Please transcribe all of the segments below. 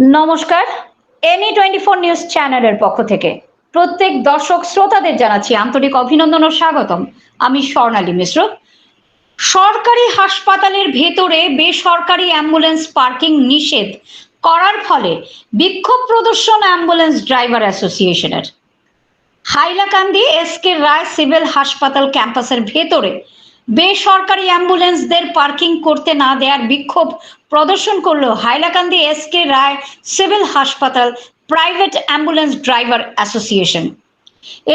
নমস্কার any twenty four news চ্যানেলের পক্ষ থেকে প্রত্যেক দর্শক শ্রোতাদের জানাচ্ছি আন্তরিক অভিনন্দন ও স্বাগতম। আমি স্বর্ণালী মিশ্র। সরকারি হাসপাতালের ভেতরে বেসরকারি অ্যাম্বুলেন্স পার্কিং নিষেধ করার ফলে বিক্ষোভ প্রদর্শন অ্যাম্বুলেন্স ড্রাইভার অ্যাসোসিয়েশনের। Hailakandi S K Roy civil হাসপাতাল ক্যাম্পাসের ভেতরে বেসরকারি অ্যাম্বুলেন্সদের পার্কিং করতে না দেওয়ার বিক্ষোভ প্রদর্শন করল Hailakandi S K Roy civil হাসপাতাল প্রাইভেট অ্যাম্বুলেন্স ড্রাইভার অ্যাসোসিয়েশন।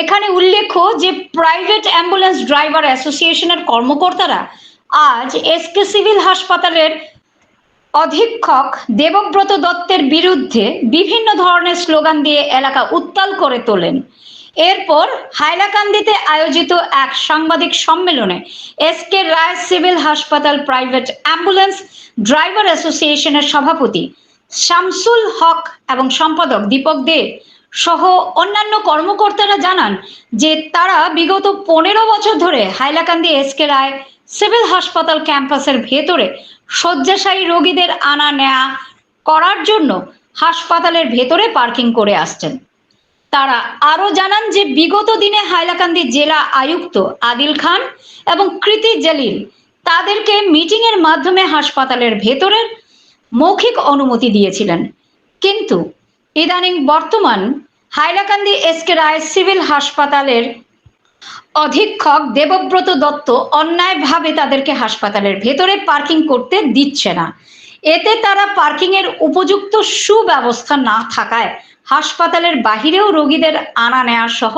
এখানে উল্লেখ্য যে প্রাইভেট অ্যাম্বুলেন্স ড্রাইভার অ্যাসোসিয়েশনের কর্মকর্তারা আজ এসকে সিভিল হাসপাতালের অধীক্ষক দেবব্রত দত্তের বিরুদ্ধে বিভিন্ন ধরনের স্লোগান দিয়ে এলাকা উত্তাল করে তোলেন। এরপর হাইলাকান্দিতে আয়োজিত এক সাংবাদিক সম্মেলনে এস কে রায় সিভিল হাসপাতাল প্রাইভেট অ্যাম্বুলেন্স ড্রাইভার অ্যাসোসিয়েশনের সভাপতি শামসুল হক এবং সম্পাদক দীপক দে সহ অন্যান্য কর্মকর্তারা জানান যে তারা বিগত পনেরো বছর ধরে Hailakandi S K Roy civil হাসপাতাল ক্যাম্পাসের ভেতরে শয্যাশায়ী রোগীদের আনা নেয়া করার জন্য হাসপাতালের ভেতরে পার্কিং করে আসছেন। তারা আরও জানান যে বিগত দিনে হাইলাকান্দি জেলা আয়ুক্ত আদিল খান এবং কৃতি জলিল তাদেরকে মিটিং এর মাধ্যমে হাসপাতালের ভেতরের মৌখিক অনুমতি দিয়েছিলেন। কিন্তু ইদানিং বর্তমান Hailakandi S K Roy civil হাসপাতালের অধীক্ষক দেবব্রত দত্ত অন্যায়ভাবে তাদেরকে হাসপাতালের ভেতরে পার্কিং করতে দিচ্ছে না। এতে তারা পার্কিং এর উপযুক্ত সুব্যবস্থা না থাকায় হাসপাতালের বাহিরেও রোগীদের আনা নেওয়া সহ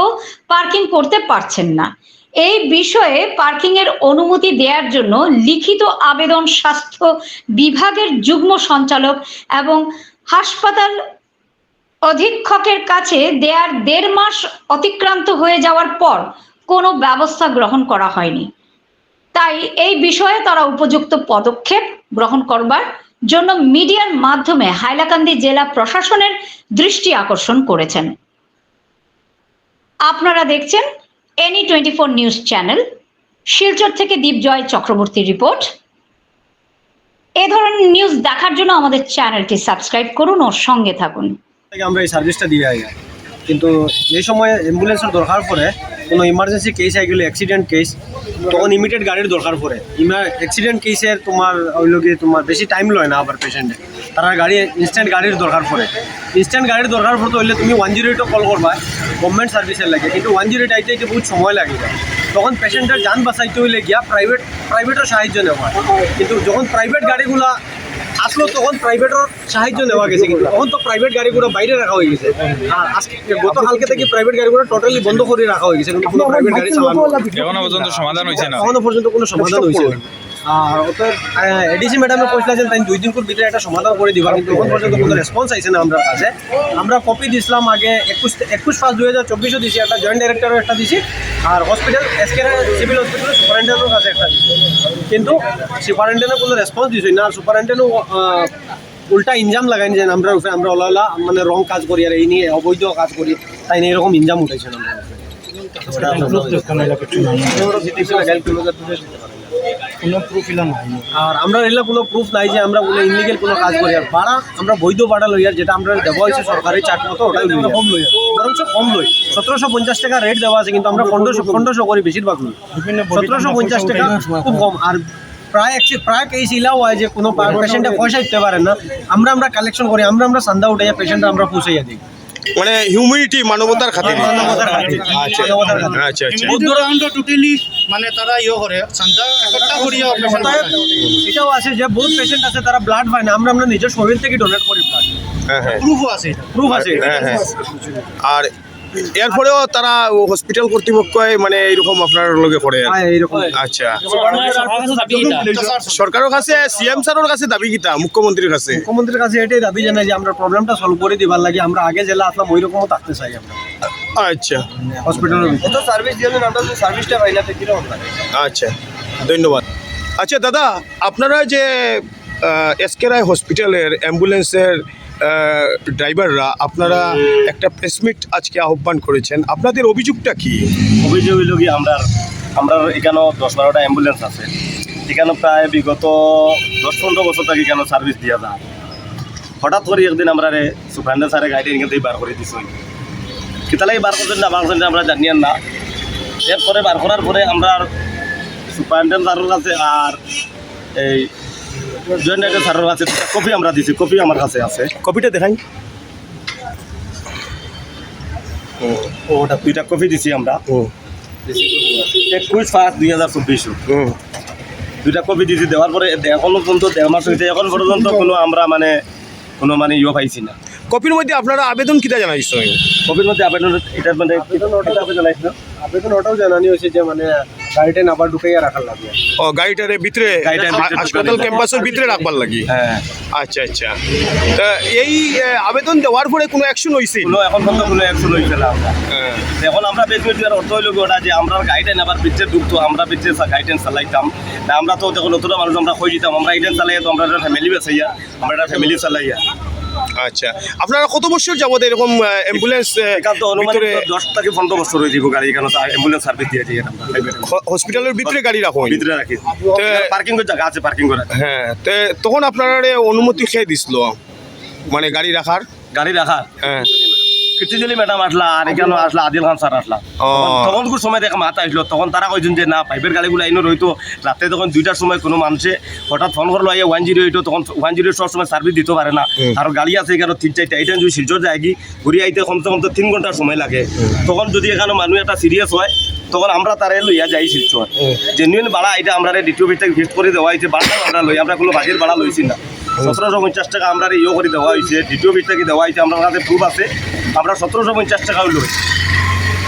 পার্কিং করতে পারছেন না। এই বিষয়ে পার্কিং এর অনুমতি দেওয়ার জন্য লিখিত আবেদন স্বাস্থ্য বিভাগের যুগ্ম সঞ্চালক এবং হাসপাতাল অধীক্ষকের কাছে দেয়ার দেড় মাস অতিক্রান্ত হয়ে যাওয়ার পর কোনো ব্যবস্থা গ্রহণ করা হয়নি। তাই এই বিষয়ে তারা উপযুক্ত পদক্ষেপ গ্রহণ করবার জন্য মিডিয়ার মাধ্যমে হাইলাকান্দি জেলা প্রশাসনের দৃষ্টি আকর্ষণ করেছেন। আপনারা দেখছেন any twenty four news channel, Silchar থেকে দীপজয় চক্রবর্তী রিপোর্ট। এ ধরনের নিউজ দেখার জন্য আমাদের চ্যানেলটি সাবস্ক্রাইব করুন ও সঙ্গে থাকুন। আমরা এই সার্ভিসটা দিয়ে আই। কিন্তু যে সময় অ্যাম্বুলেন্সের দরকার পড়ে কোনো ইমার্জেন্সি কেস আই গেলে অ্যাক্সিডেন্ট কেস তখন ইমিডিয়েট গাড়ির দরকার পড়ে ইমা অ্যাক্সিডেন্ট কেসের তোমার ওই লোকে তোমার বেশি টাইম লয় না আবার পেশেন্টে তারা গাড়ি ইনস্ট্যান্ট গাড়ির দরকার পড়ে ইনস্ট্যান্ট গাড়ির দরকার পড়তে হইলে তুমি ওয়ান জিরো এইটও কল করবা গভর্নমেন্ট সার্ভিসের লাগে। কিন্তু ওয়ান জিরো এইট আইতে আইতে বহুত সময় লাগে তখন পেশেন্টের যান বাঁচাইতে হইলে গিয়া প্রাইভেট প্রাইভেটের সাহায্য নেওয়া কিন্তু যখন প্রাইভেট গাড়িগুলা আসলো তখন প্রাইভেটের সাহায্য নেওয়া গেছে কিন্তু। তখন তো প্রাইভেট গাড়িগুলো বাইরে রাখা হয়ে গেছে। আজকে গত কালকে থেকে প্রাইভেট গাড়িগুলো টোটালি বন্ধ করে রাখা হয়ে গেছে। কিন্তু কোনো প্রাইভেট গাড়ি চালানো এখনও পর্যন্ত সমাধান হয়েছে না? এখনও পর্যন্ত কোনো সমাধান হয়েছে। না আর ওটা এডিসি ম্যাডামে কইছিলেন তাই দুই দিন ভিতরে একটা সমাধান করে দিবা। কিন্তু এখন পর্যন্ত কোনো রেসপন্স আইছে না আমরা কাছে আমরা কপি দিছিলাম আগে একুশ একুশ পাঁচ দুই হাজার চব্বিশও দিছি একটা জয়েন্ট ডাইরেক্টরও একটা দিছি আর hospital S K civil hospital সুপারিনটেন্ডেন্টের কাছে একটা দিছি। কিন্তু সুপারিনটেন্ডেন্ট কোনো রেসপন্স দিছই না সুপারিনটেন্ডেন্ট উল্টা ইনজাম লাগাই যে আমরা উপরে আমরা ওলা মানে রং কাজ করি আর এই নিয়ে অবৈধ কাজ করি তাই নিয়ে এরকম ইনজাম উঠাইছে না। কোনো প্রুফ হয়নি আর আমরা এগুলো কোনো প্রুফ নাই যে আমরা কোনো ইনলিগেল কোনো কাজ করি। আর ভাড়া আমরা বৈধ ভাড়া লই আর যেটা আমরা দেওয়া হয়েছে সরকারি চার্ট মতো ওটাই কম লই বরঞ্চ কম লই। সতেরোশো পঞ্চাশ টাকা রেট দেওয়া আছে কিন্তু আমরা পনেরোশো পনেরোশো করি বেশিরভাগ লই। বিভিন্ন সতেরোশো পঞ্চাশ টাকা খুব কম। আর প্রায় একচি- প্রায় কেস ইলাও হয় যে কোনো পেশেন্টে পয়সা দিতে পারেন না। আমরা আমরা কালেকশন করি আমরা আমরা চান্দা উঠাইয়া পেশেন্টে আমরা পৌঁছাইয়া দিই। মানে হিউম্যানিটি মানবতার খাতিরে। আচ্ছা আচ্ছা আচ্ছা। টোটালি মানে তারা ইয়ে করে চান্দা একটা করিয়া অপারেশন এটাও আছে যে বহুত পেশেন্ট আছে তারা ব্লাড পায় না। আমরা আমরা নিজের শরীর থেকে ডোনেট করি ব্লাড হ্যাঁ হ্যাঁ। প্রুফও আছে প্রুফ আছে। হ্যাঁ হ্যাঁ। আর এরপরেও তারা হসপিটাল কর্তৃপক্ষ মানে এরকম আপনার লগে করে হ্যাঁ, এইরকম। আচ্ছা। সরকারের কাছে সিএম স্যারের কাছে দাবি কিতা? মুখ্যমন্ত্রীর কাছে? মুখ্যমন্ত্রীর কাছে এটাই দাবি জানাই যে আমরা প্রবলেমটা সলভ করে দিবার লাগে। আমরা আগে জেলা আসলাম ওই রকমও থাকতে চাই আমরা। আচ্ছা। হসপিটালের এত সার্ভিস দিয়ে আমরা সার্ভিসটা পাই না তো কীরকম লাগে আচ্ছা ধন্যবাদ। আচ্ছা দাদা আপনারা যে এসকে রায় হসপিটালের অ্যাম্বুলেন্সের ড্রাইভাররা আপনারা একটা প্রেসমিট আজকে আহ্বান করেছেন। আপনাদের অভিযোগটা কি? অভিযোগ হইল কি, আমরা আমরা এখানেও দশ বারোটা অ্যাম্বুলেন্স আছে। এখানে প্রায় বিগত দশ পনেরো বছর থেকে এখানে সার্ভিস দিয়া যায়। হঠাৎ করে একদিন আমরা রে সুপারেন্ডার স্যারের গাড়িটা এখান থেকে বার করে দিছি। কিতালাই বার করছেন না না, আমরা জানিয়েন না। এরপরে বার করার পরে আমরা সুপারেন্ডেন্ট স্যারের কাছে আর এই জয়েন্ট স্যারের কাছে কপি আমরা দিছি কপি আমার কাছে আছে। কপিটা দেখাই। ওটা দুইটা কপি দিছি আমরা। একুশ পাঁচ দুই হাজার চব্বিশ। হুম দুইটা কপি দিছি দেওয়ার পরে এখনও পর্যন্ত দেড় মাস হয়েছে। এখন পর্যন্ত কোনো আমরা মানে কোনো মানে ইয়ে পাইছি না। কপির মধ্যে আপনারা আবেদন কিটা জানাইছেন কপির মধ্যে আবেদন এটা মানে আবেদন? আবেদন ওটাও জানানি হয়েছে যে মানে গাড়িটা নাবার ঢুকাইয়া রাখার লাগে। ও গাড়িটার ভিতরে? হাসপাতাল ক্যাম্পাসের ভিতরে রাখবার লাগি? হ্যাঁ। আচ্ছা আচ্ছা। তা এই আবেদন দেওয়ার পরে কোনো অ্যাকশন কোনো এখন পর্যন্ত কোনো অ্যাকশন হয়েছে না আমরা। এখন আমরা বেসমেন্ট দেওয়ার অর্থ হইল ওটা যে আমরা গাইডেন আবার বিচ্ছে ঢুকতো আমরা বিচ্ছে গাইডেন চালাইতাম। না আমরা তো দেখো নতুন মানুষ আমরা হয়ে যেতাম আমরা গাইডেন চালাইয়া তো আমরা একটা ফ্যামিলি বেসাইয়া আমরা একটা ফ্যামিলি চালাইয়া। আচ্ছা। আপনারা কত বছর যাবত এরকম অ্যাম্বুলেন্স ভিতরে দশ থেকে পনেরো বছর হয়ে যাব গাড়ি এখানে অ্যাম্বুলেন্স সার্ভিস দিয়ে যাই হসপিটালের ভিতরে গাড়ি রাখো ভিতরে রাখি। পার্কিং জায়গা আছে পার্কিং করার হ্যাঁ তখন আপনারা অনুমতি খেয়ে দিছিল? মানে গাড়ি রাখার? গাড়ি রাখার? হ্যাঁ। কীর্তিজলি ম্যাডাম আসলা আর এখানে আসলা আদিল খান স্যার আসলা। তখন কোন সময় দেখা মাথা আসলো তখন তারা কইছেন যে না পাইপের গাড়িগুলো আইনো রইতো। রাতে তখন দুইটার সময় কোনো মানুষে হঠাৎ ফোন করল আইয়া ওয়ান জিরো এইটো তখন ওয়ান জিরো সব সময় সার্ভিস দিতে পারে না। আর গাড়ি আছে এখানে তিন চারটা এটা যদি শিলচর যায় কি ঘুরে আইতে কমসে কম তো তিন ঘণ্টার সময় লাগে। তখন যদি এখানে মানুষ একটা সিরিয়াস হয় তখন আমরা তারে লইয়া যাই শিলচর। জেনুইন ভাড়া এটা আমরা দ্বিতীয় ভিত্তিক ফিক্স করে দেওয়া হয়েছে। ভাড়া আমরা লই আমরা কোনো বাজের ভাড়া লইছি না। সতেরোশো পঞ্চাশ টাকা আমরা ইয়ে করে দেওয়া হয়েছে, দ্বিতীয় ভিত্তিকে দেওয়া হয়েছে আমরা প্রুফ আছে। আমরা সতেরোশো পঞ্চাশ টাকা লই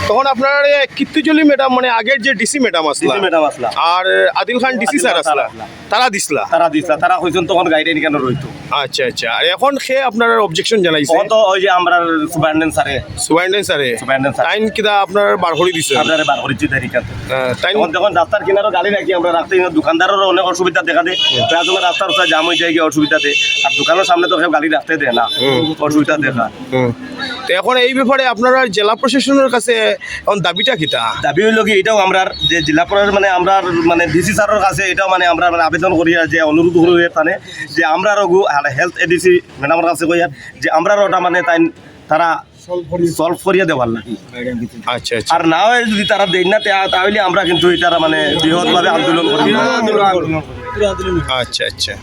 তখন আপনার কীর্তিজলি ম্যাডাম মানে আগের যে ডিসি ম্যাডাম আসলা ম্যাডাম আসলা। আর আদিল খান ডিসি স্যার আসলা। তারা দিসলা। তারা দিছিল তারা কইছেন তখন গাইডেন কেন রইতো? আচ্ছা আচ্ছা। আর এখন সে আপনার অবজেকশন জানাইছে। তো ওই যে আমরা সুপারেন্ডেন্ট স্যারে সুপারিনটেন্ডেন্ট স্যারে সুপারেন্ডেন্ট স্যার টাইম কিটা আপনার বার করে দিছে। আপনার বার করেছি তারিখে টাইম তখন যখন রাস্তার কিনারে গালি রাখি আমরা রাখতে দোকানদারেরও অনেক অসুবিধা দেখা দেয়। প্রায় রাস্তার উপরে জাম হয়ে যায় গিয়ে অসুবিধা দেয়। আর দোকানের সামনে তো কেউ গালি রাখতে দেয় না। অসুবিধা দেখা। তো এখন এই ব্যাপারে আপনারা জেলা প্রশাসনের কাছে এখন দাবিটা কিটা? দাবি হইল কি এটাও আমরা যে জেলা প্রশাসন মানে আমরা মানে ডিসি স্যারের কাছে এটাও মানে আমরা মানে আবেদন করি যে অনুরোধ করি তানে যে আমরা রঘু হেলথ এডিসি ম্যাডামের কাছে কই আর যে আমরা ওটা মানে তাই তারা সলভ করিয়া দেওয়ার নাকি আচ্ছা আচ্ছা। আর না হয় যদি তারা দেন না তা- তাহলে আমরা কিন্তু এটার মানে বৃহৎভাবে আন্দোলন করি। আচ্ছা আচ্ছা।